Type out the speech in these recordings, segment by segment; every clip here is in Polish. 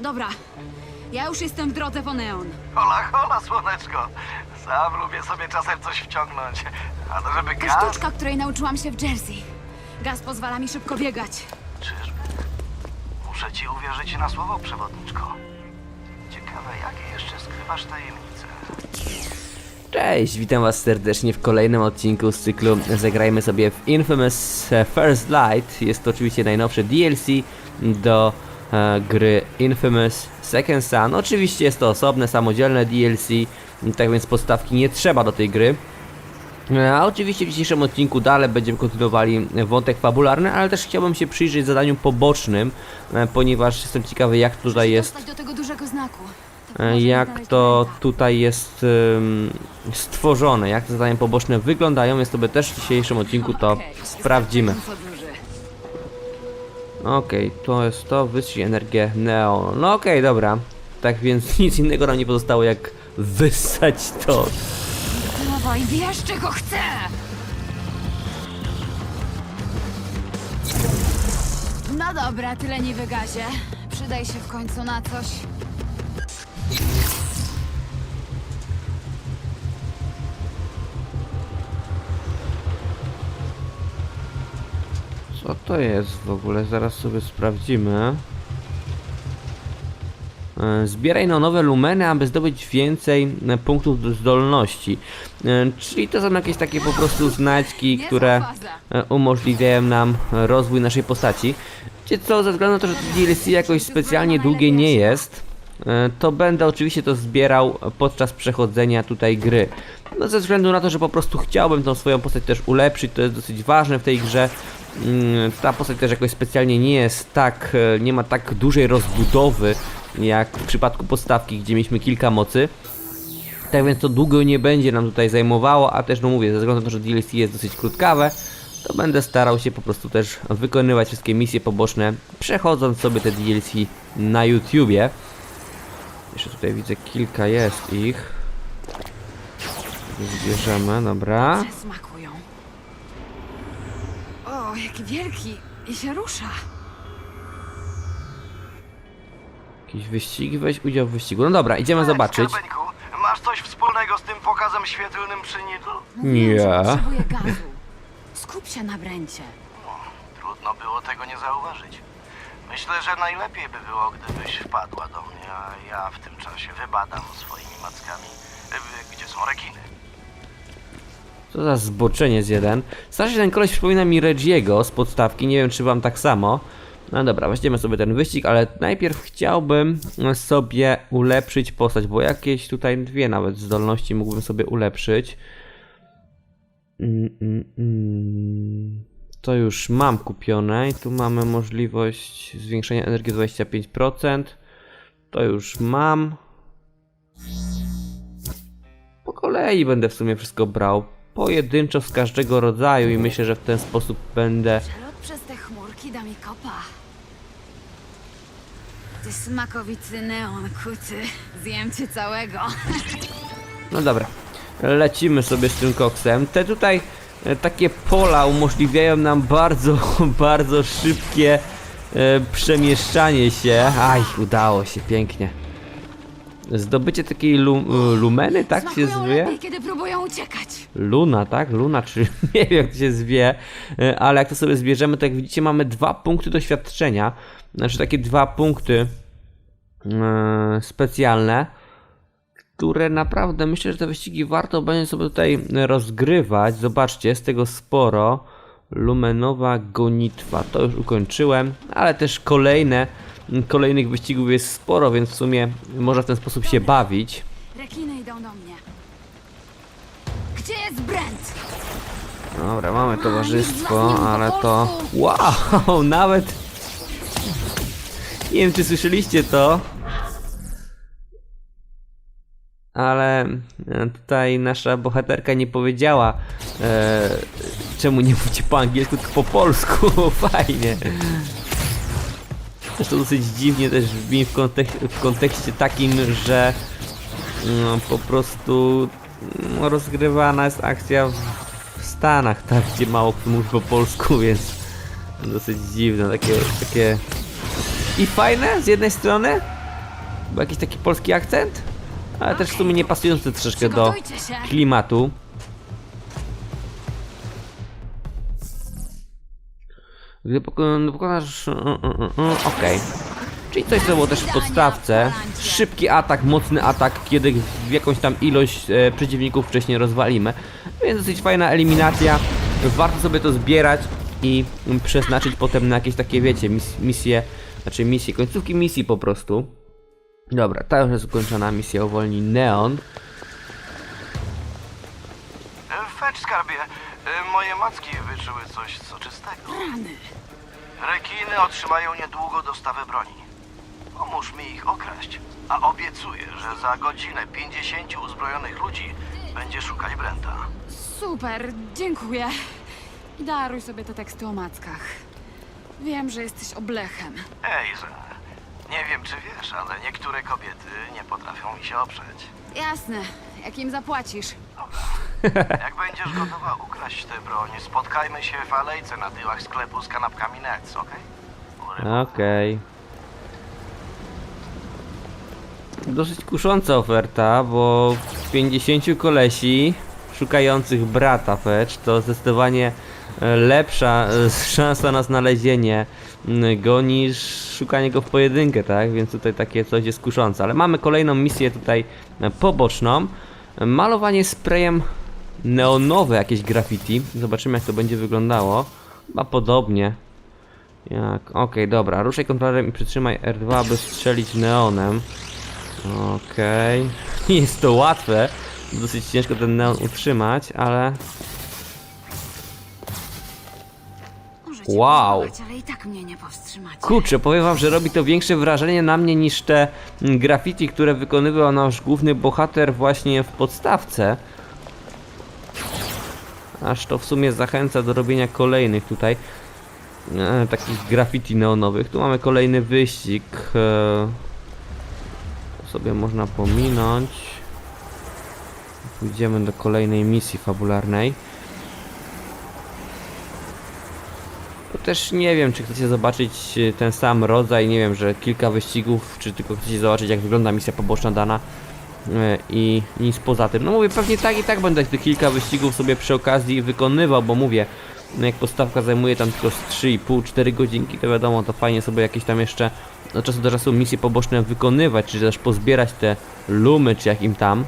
Dobra, ja już jestem w drodze po Neon. Hola, hola, słoneczko. Sam lubię sobie czasem coś wciągnąć. A to żeby To gaz... sztuczka, której nauczyłam się w Jersey. Gaz pozwala mi szybko biegać. Czyżby? Muszę ci uwierzyć na słowo, przewodniczko. Ciekawe, jakie jeszcze skrywasz tajemnice. Cześć, witam was serdecznie w kolejnym odcinku z cyklu Zagrajmy sobie w Infamous First Light. Jest to oczywiście najnowsze DLC do gry Infamous Second Son. Oczywiście jest to osobne, samodzielne DLC, tak więc podstawki nie trzeba do tej gry. E, A oczywiście w dzisiejszym odcinku dalej będziemy kontynuowali wątek fabularny, ale też chciałbym się przyjrzeć zadaniu pobocznym, e, ponieważ jestem ciekawy jak tutaj jest E, jak to tutaj jest stworzone, jak te zadania poboczne wyglądają, więc sobie też w dzisiejszym odcinku to sprawdzimy. Okej, to jest to, wystrzyj energię Neo. No okej, dobra. Tak więc nic innego nam nie pozostało jak wyssać to. Dawaj, wiesz czego chcę! No dobra, tyle nie wygazie. Przydaj się w końcu na coś. Co to jest w ogóle? Zaraz sobie sprawdzimy. E, Zbieraj na nowe lumeny, aby zdobyć więcej e, punktów do zdolności. E, Czyli to są jakieś takie po prostu znaczki, które umożliwiają nam rozwój naszej postaci. Wiecie co, ze względu na to, że DLC jakoś specjalnie długie nie jest, to będę oczywiście to zbierał podczas przechodzenia tutaj gry. No ze względu na to, że po prostu chciałbym tą swoją postać też ulepszyć, to jest dosyć ważne w tej grze. Mm, Ta postać też jakoś specjalnie nie jest tak, e, nie ma tak dużej rozbudowy jak w przypadku podstawki, gdzie mieliśmy kilka mocy. Tak więc to długo nie będzie nam tutaj zajmowało, a też no mówię, ze względu na to, że DLC jest dosyć krótkawe, to będę starał się po prostu też wykonywać wszystkie misje poboczne, przechodząc sobie te DLC na YouTubie. Jeszcze tutaj widzę kilka jest ich. Zbierzemy, dobra. O, jaki wielki! I się rusza. Jakiś wyścig, weź udział w wyścigu. No dobra, idziemy zobaczyć. Skarbeńku, masz coś wspólnego z tym pokazem świetlnym przy Nidlu? Mówiłam, Nie. potrzebuję gazu. Skup się na Brencie. Trudno było tego nie zauważyć. Myślę, że najlepiej by było, gdybyś wpadła do mnie, a ja w tym czasie wybadam swoimi mackami, y, gdzie są rekiny. Co za zboczenie z jeden. Strasznie ten koleś przypomina mi Regiego z podstawki, nie wiem czy wam tak samo. No dobra, weźmiemy sobie ten wyścig, ale najpierw chciałbym sobie ulepszyć postać, bo jakieś tutaj dwie nawet zdolności mógłbym sobie ulepszyć. Mm, mm, mm. To już mam kupione i tu mamy możliwość zwiększenia energii o 25%. To już mam. Po kolei będę w sumie wszystko brał. Pojedynczo z każdego rodzaju i myślę, że w ten sposób będę. Przelot przez te chmurki da mi kopa. Ty neon, kuty. Zjem cię całego. No dobra. Lecimy sobie z tym koksem. Te tutaj e, takie pola umożliwiają nam bardzo, bardzo szybkie e, przemieszczanie się. Aj, udało się, pięknie. Zdobycie takiej lu, e, lumeny, tak się Smakują zwie? lepiej, kiedy próbują uciekać. Luna, tak? Luna, czy nie wiem jak to się zwie, e, ale jak to sobie zbierzemy, to jak widzicie mamy dwa punkty doświadczenia, znaczy takie dwa punkty e, specjalne, które naprawdę myślę, że te wyścigi warto będzie sobie tutaj rozgrywać. Zobaczcie, z tego sporo. Lumenowa gonitwa, to już ukończyłem, ale też kolejne, kolejnych wyścigów jest sporo, więc w sumie można w ten sposób się bawić. Rekiny idą do mnie. Gdzie jest Brent? Dobra, mamy towarzystwo, ale to... Wow, nawet... Nie wiem, czy słyszeliście to, ale e, tutaj nasza bohaterka nie powiedziała, e, czemu nie mówicie po angielsku, tylko po polsku. Fajnie. Też to dosyć dziwnie też brzmi w, kontek- w kontekście takim, że no, po prostu no, rozgrywana jest akcja w, Stanach, tak, gdzie mało kto mówi po polsku, więc Dosyć dziwne, takie, takie... I fajne z jednej strony, bo jakiś taki polski akcent, ale też w sumie nie pasujący troszeczkę do klimatu. Gdy poko- pokonasz... mm, mm, mm, Okej. Czyli coś, co było też w podstawce. Szybki atak, mocny atak, kiedy jakąś tam ilość e, przeciwników wcześniej rozwalimy. Więc dosyć fajna eliminacja. Warto sobie to zbierać i przeznaczyć potem na jakieś takie, wiecie, mis misje, znaczy misje, końcówki misji po prostu. Dobra, ta już jest ukończona misja uwolni Neon. E, Fetch, skarbie. E, Moje macki wyczuły coś soczystego. Rekiny otrzymają niedługo dostawę broni. Pomóż mi ich okraść, a obiecuję, że za godzinę 50 uzbrojonych ludzi będzie szukać Brenta. Super, dziękuję. I daruj sobie te teksty o mackach. Wiem, że jesteś oblechem. Ejże, nie wiem czy wiesz, ale niektóre kobiety nie potrafią mi się oprzeć. Jasne, jak im zapłacisz. Jak będziesz gotowa ukraść tę broń, spotkajmy się w alejce na tyłach sklepu z kanapkami Nets, okej? Okej. Dosyć kusząca oferta, bo 50 kolesi szukających brata Fetch to zdecydowanie e, lepsza e, szansa na znalezienie go niż szukanie go w pojedynkę, tak? Więc tutaj takie coś jest kuszące. Ale mamy kolejną misję tutaj e, poboczną. Malowanie sprayem neonowe jakieś graffiti. Zobaczymy jak to będzie wyglądało. Chyba podobnie. Jak? Okej, dobra. Ruszaj kontrolerem i przytrzymaj R2, aby strzelić neonem. Okej. Nie jest to łatwe. Dosyć ciężko ten neon utrzymać, ale... Wow. tak. Kurczę, powiem wam, że robi to większe wrażenie na mnie niż te mm, graffiti, które wykonywał nasz główny bohater właśnie w podstawce. Aż to w sumie zachęca do robienia kolejnych tutaj e, takich graffiti neonowych. Tu mamy kolejny wyścig. E, sobie można pominąć. Pójdziemy do kolejnej misji fabularnej. To też nie wiem, czy chcecie zobaczyć e, ten sam rodzaj, nie wiem, że kilka wyścigów, czy tylko chcecie zobaczyć, jak wygląda misja poboczna dana i nic poza tym. No mówię, pewnie tak i tak będę tych kilka wyścigów sobie przy okazji wykonywał, bo mówię, no jak postawka zajmuje tam tylko z 3,5-4 godzinki, to wiadomo, to fajnie sobie jakieś tam jeszcze od czasu do czasu misje poboczne wykonywać, czy też pozbierać te lumy, czy jakim tam.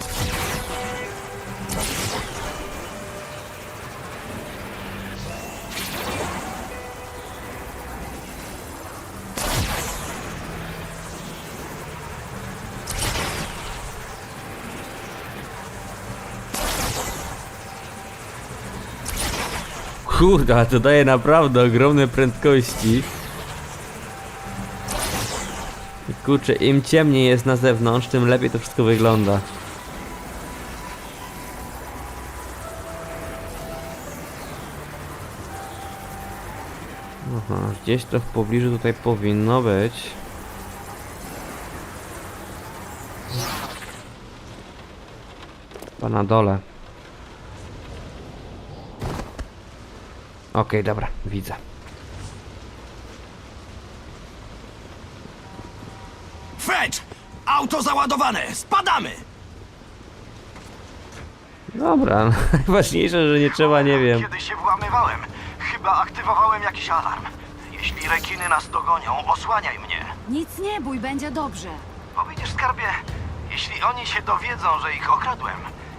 Kurde, ale to daje naprawdę ogromne prędkości. Kurczę, im ciemniej jest na zewnątrz, tym lepiej to wszystko wygląda. Aha, gdzieś to w pobliżu tutaj powinno być. Chyba na dole. Okej, dobra, widzę. Fetch! Auto załadowane! Spadamy! Dobra, najważniejsze, że nie trzeba, nie wiem. Kiedy się włamywałem, chyba aktywowałem jakiś alarm. Jeśli rekiny nas dogonią, osłaniaj mnie. Nic nie bój, będzie dobrze. Bo widzisz, skarbie, jeśli oni się dowiedzą, że ich okradłem,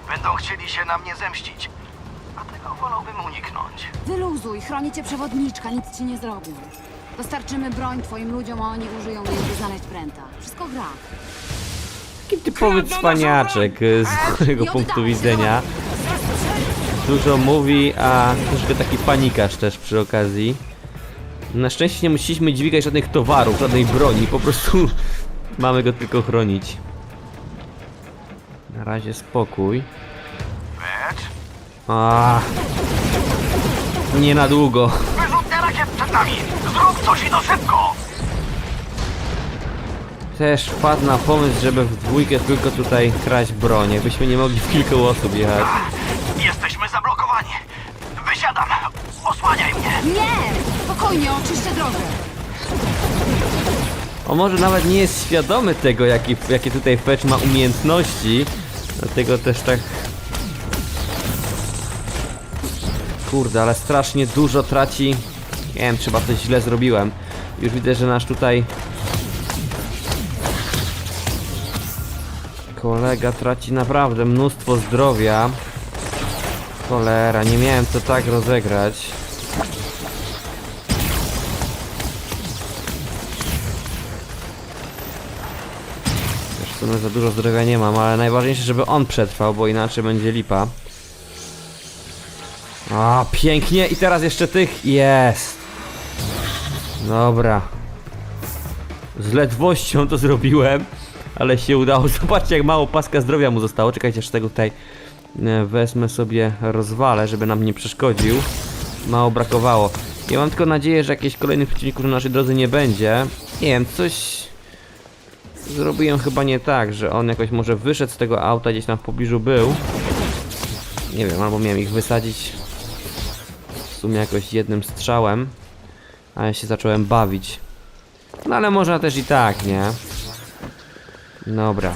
będą chcieli się na mnie zemścić. Tego wolałbym uniknąć. Wyluzuj, chroni cię przewodniczka, nic ci nie zrobią. Dostarczymy broń twoim ludziom, a oni użyją jej, by znaleźć Brenta. Wszystko gra. Taki typowy cwaniaczek y, z mojego nie punktu widzenia. Dużo mówi, a troszkę taki panikarz też przy okazji. Na szczęście nie musieliśmy dźwigać żadnych towarów, żadnej broni, po prostu mamy go tylko chronić. Na razie spokój. A, nie na długo. wyrzutnia rakiet przed nami! Zrób coś i to szybko! Też wpadł na pomysł, żeby w dwójkę tylko tutaj kraść broń. Jakbyśmy nie mogli w kilku osób jechać. Jesteśmy zablokowani. Wysiadam. Osłaniaj mnie! Nie! Spokojnie, oczyszczę drogę. On może nawet nie jest świadomy tego, jaki, jakie tutaj Fetch ma umiejętności. Dlatego też tak... Kurde, ale strasznie dużo traci. Nie wiem, chyba coś źle zrobiłem. Już widzę, że nasz tutaj... Kolega traci naprawdę mnóstwo zdrowia. Cholera, nie miałem to tak rozegrać. Też w za dużo zdrowia nie mam, ale najważniejsze, żeby on przetrwał, bo inaczej będzie lipa. A, pięknie! I teraz jeszcze tych. Jest! Dobra. Z ledwością to zrobiłem, ale się udało. Zobaczcie, jak mało paska zdrowia mu zostało. Czekajcie, aż tego tutaj e, wezmę sobie, rozwalę, żeby nam nie przeszkodził. Mało brakowało. Ja mam tylko nadzieję, że jakichś kolejnych przeciwników na naszej drodze nie będzie. Nie wiem, coś zrobiłem chyba nie tak, że on jakoś może wyszedł z tego auta, gdzieś tam w pobliżu był. Nie wiem, albo miałem ich wysadzić sumie jakoś jednym strzałem, a ja się zacząłem bawić. No ale można też i tak, nie? Dobra.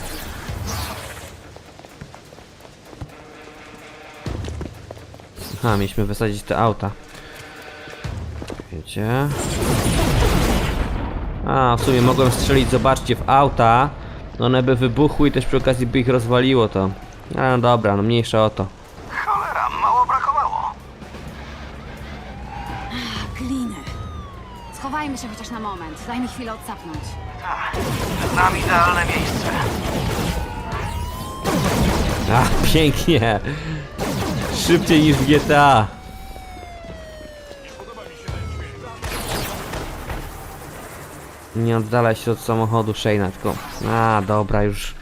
Aha, mieliśmy wysadzić te auta. Wiecie? A, w sumie mogłem strzelić, zobaczcie, w auta. One by wybuchły i też przy okazji by ich rozwaliło to. No dobra, no mniejsza o to. Schowajmy się chociaż na moment. Daj mi chwilę odsapnąć. Tak, znam idealne miejsce. Ach, pięknie! Szybciej niż w GTA. Nie oddalaj się od samochodu Shane'a, tylko... A, dobra, już...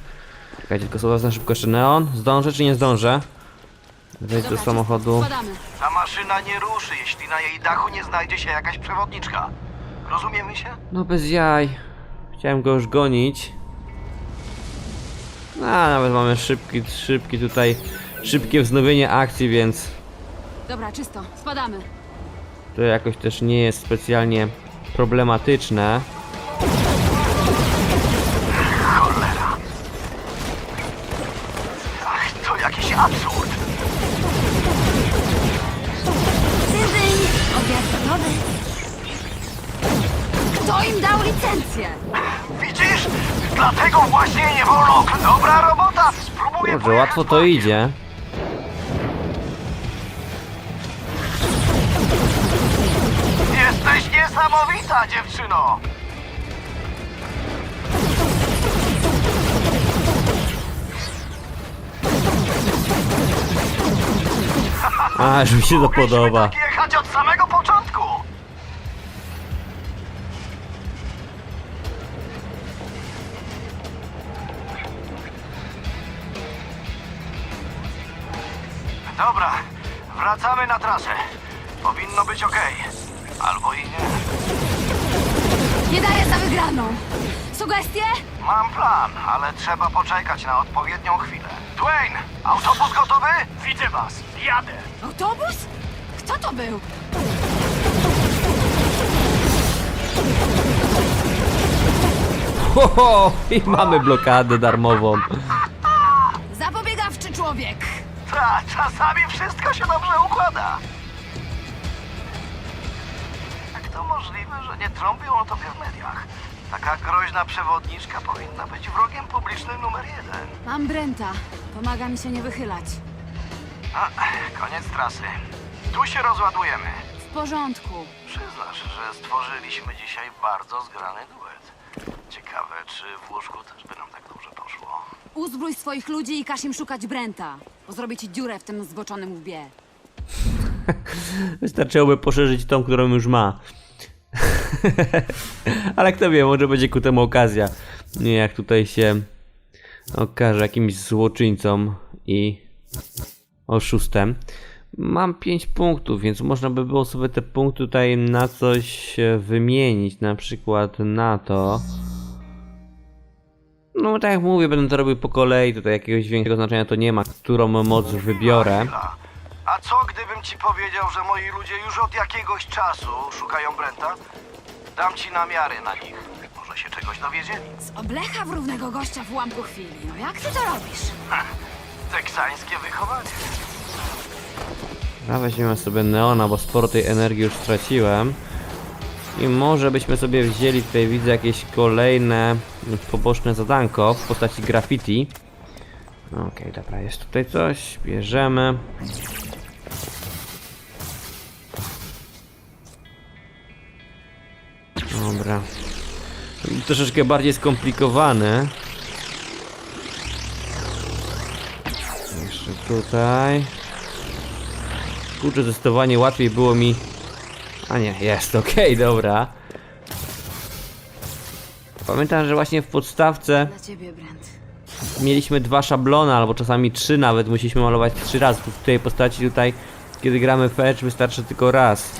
Czekajcie, tylko sobie wezmę szybko jeszcze neon. Zdążę czy nie zdążę? Wejdź do Dobra, samochodu. Spadamy. Ta maszyna nie ruszy, jeśli na jej dachu nie znajdzie się jakaś przewodniczka. Rozumiemy się? No bez jaj. Chciałem go już gonić. A, nawet mamy szybki, szybki tutaj... Szybkie wznowienie akcji, więc... Dobra, czysto. Spadamy. To jakoś też nie jest specjalnie problematyczne. Ach, to jakiś absurd. Kto im dał licencję? Widzisz? Dlatego właśnie nie wolno. Dobra robota. Spróbuję Dobrze, łatwo to idzie. Jesteś niesamowita, dziewczyno. A, że mi się to Mogliśmy podoba. tak jechać od samego początku. Dobra, wracamy na trasę. Powinno być ok. Albo i nie. Nie daję za wygraną. Sugestie? Mam plan, ale trzeba poczekać na odpowiednią chwilę. Dwayne, autobus gotowy? Widzę was. Jadę. Autobus? Kto to był? Ho, ho, I mamy blokadę darmową. Czasami wszystko się dobrze układa. Jak to możliwe, że nie trąbią o tobie w mediach? Taka groźna przewodniczka powinna być wrogiem publicznym numer jeden. Mam Brenta. Pomaga mi się nie wychylać. A, koniec trasy. Tu się rozładujemy. W porządku. Przyznasz, że stworzyliśmy dzisiaj bardzo zgrany duet. Ciekawe, czy w łóżku też by nam. Uzbrój swoich ludzi i każ im szukać Brenta. Bo zrobię ci dziurę w tym zboczonym łbie. Wystarczyłoby poszerzyć tą, którą już ma. Ale kto wie, może będzie ku temu okazja. Nie jak tutaj się okaże jakimś złoczyńcą i oszustem. Mam 5 punktów, więc można by było sobie te punkty tutaj na coś e, wymienić. Na przykład na to. No tak jak mówię, będę to robił po kolei. Tutaj jakiegoś większego znaczenia to nie ma, którą moc wybiorę. Chwila. A A co gdybym ci powiedział, że moi ludzie już od jakiegoś czasu szukają Brenta? Dam ci namiary na nich. Może się czegoś dowiedzieli. Z oblecha w równego gościa w ułamku chwili. No jak ty to robisz? Teksańskie wychowanie. A weźmiemy sobie Neona, bo sporo tej energii już straciłem. I może byśmy sobie wzięli tutaj, widzę, jakieś kolejne poboczne zadanko w postaci graffiti. Okej, dobra, jest tutaj coś, bierzemy. Dobra. Troszeczkę bardziej skomplikowane. Jeszcze tutaj. Kurczę, zdecydowanie łatwiej było mi... A nie, jest, okej, dobra. Pamiętam, że właśnie w podstawce Dla ciebie, Brent. mieliśmy dwa szablony, albo czasami trzy nawet, musieliśmy malować trzy razy. W tej postaci tutaj, kiedy gramy Fetch, wystarczy tylko raz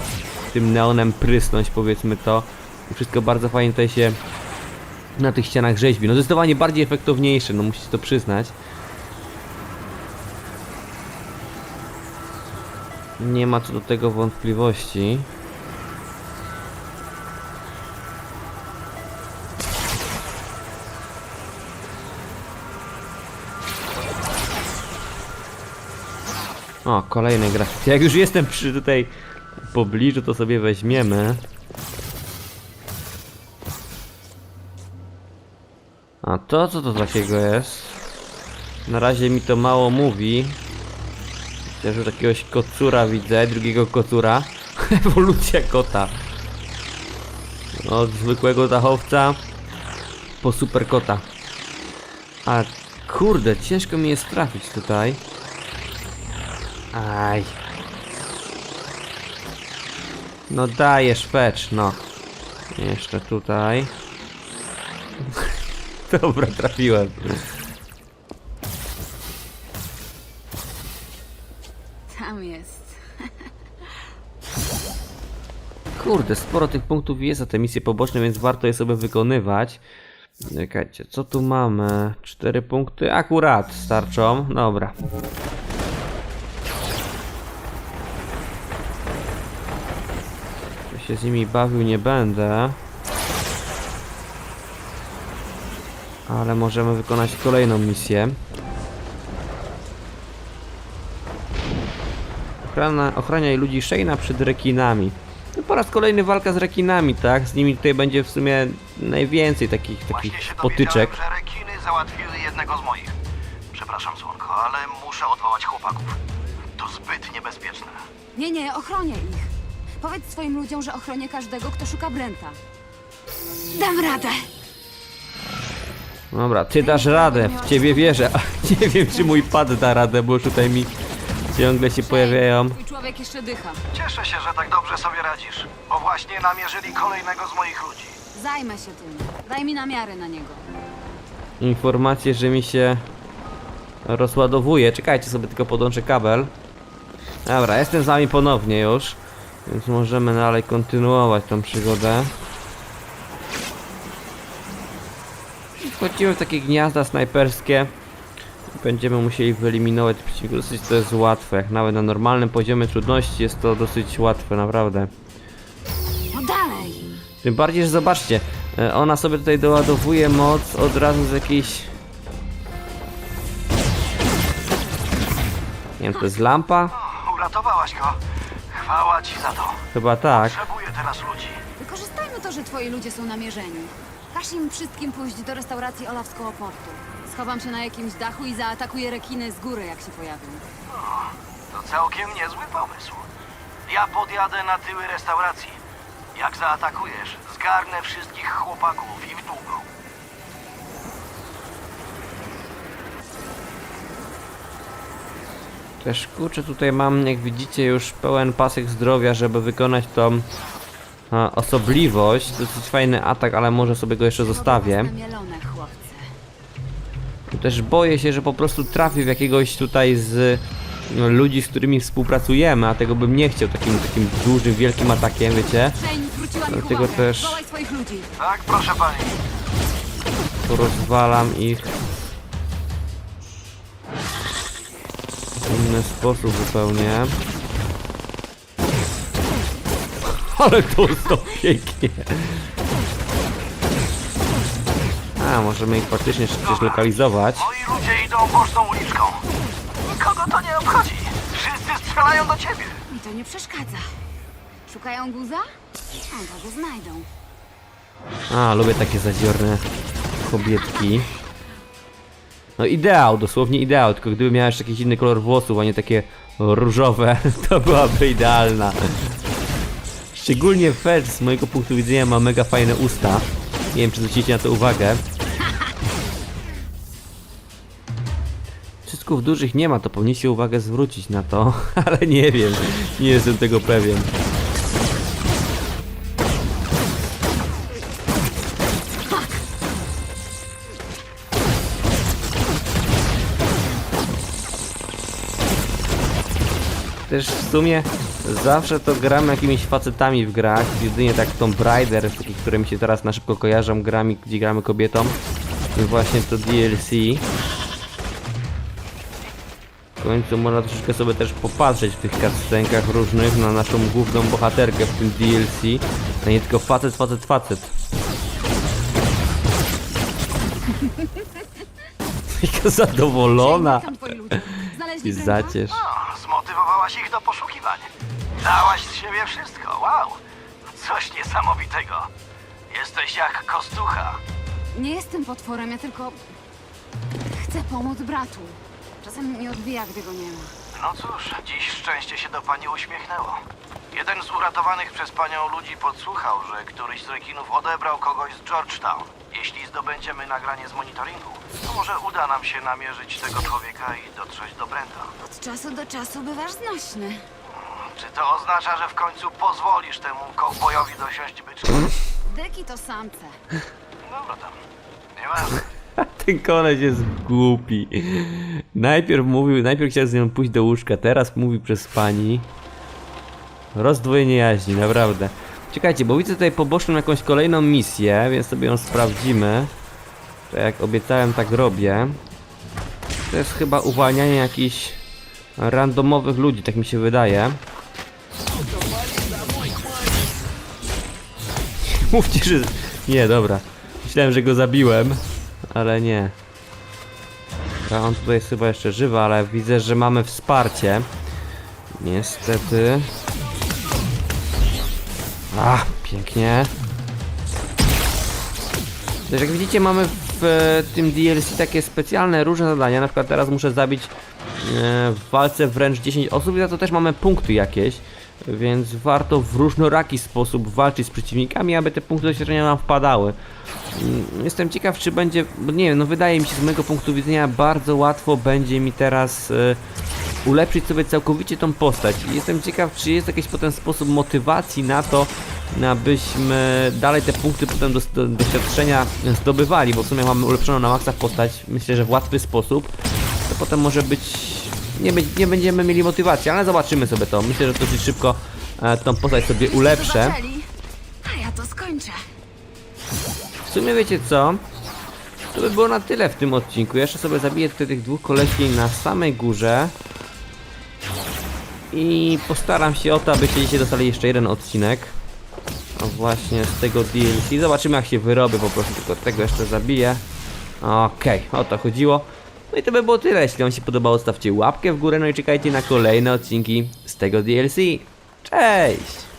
tym neonem prysnąć, powiedzmy to. I wszystko bardzo fajnie tutaj się na tych ścianach rzeźbi. No zdecydowanie bardziej efektowniejsze, no musicie to przyznać. Nie ma co do tego wątpliwości. O, kolejny grafit. Jak już jestem przy tutaj pobliżu, to sobie weźmiemy. A to co to takiego jest? Na razie mi to mało mówi. Chociaż już jakiegoś kocura widzę, drugiego kocura. Ewolucja kota. Od zwykłego dachowca po super kota. A kurde, ciężko mi jest trafić tutaj. Aj. No dajesz fetch, no. Jeszcze tutaj. Dobra, trafiłem. Tam jest. Kurde, sporo tych punktów jest za te misje poboczne, więc warto je sobie wykonywać. Czekajcie, co tu mamy? Cztery punkty? Akurat starczą. Dobra. Się z nimi bawił nie będę. Ale możemy wykonać kolejną misję. Ochrana, ochraniaj ludzi Shayna przed rekinami. No po raz kolejny walka z rekinami, tak? Z nimi tutaj będzie w sumie najwięcej takich, takich Właśnie się potyczek. że rekiny załatwiły jednego z moich. Przepraszam, Słonko, ale muszę odwołać chłopaków. To zbyt niebezpieczne. Nie, nie, ochronię ich. Powiedz swoim ludziom, że ochronię każdego, kto szuka Brenta. Dam radę! Dobra, ty dasz radę, w ciebie wierzę. A nie wiem, czy mój pad da radę, bo już tutaj mi ciągle się pojawiają. Twój człowiek jeszcze dycha. Cieszę się, że tak dobrze sobie radzisz, bo właśnie namierzyli kolejnego z moich ludzi. Zajmę się tym. Daj mi namiary na niego. Informacje, że mi się rozładowuje. Czekajcie sobie, tylko podłączę kabel. Dobra, jestem z wami ponownie już. Więc możemy dalej kontynuować tą przygodę. Wchodzimy w takie gniazda snajperskie. Będziemy musieli wyeliminować przeciwników. Dosyć to jest łatwe. Jak nawet na normalnym poziomie trudności jest to dosyć łatwe, naprawdę. No dalej! Tym bardziej, że zobaczcie, e, ona sobie tutaj doładowuje moc od razu z jakiejś... Nie wiem, to jest lampa? Uratowałaś go. Chwała ci za to. Chyba tak. Potrzebuję teraz ludzi. Wykorzystajmy to, że twoi ludzie są namierzeni. Każ im wszystkim pójść do restauracji Olawskiego Portu. Schowam się na jakimś dachu i zaatakuję rekiny z góry, jak się pojawią. To całkiem niezły pomysł. Ja podjadę na tyły restauracji. Jak zaatakujesz, zgarnę wszystkich chłopaków i w długo. Też kurczę, tutaj mam, jak widzicie, już pełen pasek zdrowia, żeby wykonać tą a, osobliwość. Dosyć fajny atak, ale może sobie go jeszcze zostawię. Też boję się, że po prostu trafię w jakiegoś tutaj z no, ludzi, z którymi współpracujemy, a tego bym nie chciał takim, takim dużym, wielkim atakiem, wiecie? Dlatego też-. Tak, proszę pani. Porozwalam ich inny sposób zupełnie. Ale to to pięknie. A, możemy ich faktycznie przecież lokalizować. Moi ludzie idą boczną uliczką. Nikogo to nie obchodzi. Wszyscy strzelają do ciebie. Mi to nie przeszkadza. Szukają guza? A może znajdą. A, lubię takie zadziorne kobietki. No ideał, dosłownie ideał, tylko gdyby miała jeszcze jakiś inny kolor włosów, a nie takie różowe, to byłaby idealna. Szczególnie Fetch z mojego punktu widzenia ma mega fajne usta. Nie wiem, czy zwrócicie na to uwagę. Wszystków dużych nie ma, to powinniście uwagę zwrócić na to, ale nie wiem, nie jestem tego pewien. Też w sumie zawsze to gramy jakimiś facetami w grach, jedynie tak Tomb Raider, takie, które mi się teraz na szybko kojarzą, grami, gdzie gramy kobietą. I właśnie to DLC. W końcu można troszeczkę sobie też popatrzeć w tych cutscenkach różnych na naszą główną bohaterkę w tym DLC, a nie tylko facet, facet, facet. Jaka zadowolona. I Brenta? Zmotywowałaś ich do poszukiwań. Dałaś z siebie wszystko. Wow. Coś niesamowitego. Jesteś jak kostucha. Nie jestem potworem, ja tylko... Chcę pomóc bratu. Czasem nie odbija, gdy go nie ma. No cóż, dziś szczęście się do pani uśmiechnęło. Jeden z uratowanych przez panią ludzi podsłuchał, że któryś z rekinów odebrał kogoś z Georgetown. Jeśli zdobędziemy nagranie z monitoringu, to może uda nam się namierzyć tego człowieka i dotrzeć do Brenta. Od czasu do czasu bywasz znośny. Czy to oznacza, że w końcu pozwolisz temu kowbojowi dosiąść byczka? Deki to samce. Dobra tam. Nieważne. Ten koleś jest głupi. Najpierw mówił, najpierw chciał z nią pójść do łóżka, teraz mówi przez pani. Rozdwojenie jaźni, naprawdę. Czekajcie, bo widzę tutaj poboczną jakąś kolejną misję, więc sobie ją sprawdzimy. To jak obiecałem, tak robię. To jest chyba uwalnianie jakichś randomowych ludzi, tak mi się wydaje. Mówcie, że... Nie, dobra. Myślałem, że go zabiłem, ale nie. Dobra, on tutaj jest chyba jeszcze żywy, ale widzę, że mamy wsparcie. Niestety. A, pięknie. Też jak widzicie mamy w e, tym DLC takie specjalne różne zadania, na przykład teraz muszę zabić e, w walce wręcz 10 osób i za to też mamy punkty jakieś, więc warto w różnoraki sposób walczyć z przeciwnikami, aby te punkty doświadczenia nam wpadały. Mm, Jestem ciekaw, czy będzie, nie wiem, no wydaje mi się z mojego punktu widzenia bardzo łatwo będzie mi teraz e, ulepszyć sobie całkowicie tą postać. Jestem ciekaw, czy jest jakiś potem sposób motywacji na to, abyśmy dalej te punkty potem do, do, doświadczenia zdobywali, bo w sumie mamy ulepszoną na maksa postać, myślę, że w łatwy sposób, to potem może być, nie, nie będziemy mieli motywacji, ale zobaczymy sobie to. Myślę, że dosyć szybko e, tą postać sobie ulepszę. A ja to skończę. W sumie wiecie co? To by było na tyle w tym odcinku. Jeszcze sobie zabiję tutaj tych dwóch kolesi na samej górze. I postaram się o to, abyście dzisiaj dostali jeszcze jeden odcinek. Właśnie z tego DLC. Zobaczymy jak się wyrobię, po prostu tylko tego jeszcze zabiję. Okej, o to chodziło. No i to by było tyle. Jeśli wam się podobało, stawcie łapkę w górę, no i czekajcie na kolejne odcinki z tego DLC. Cześć!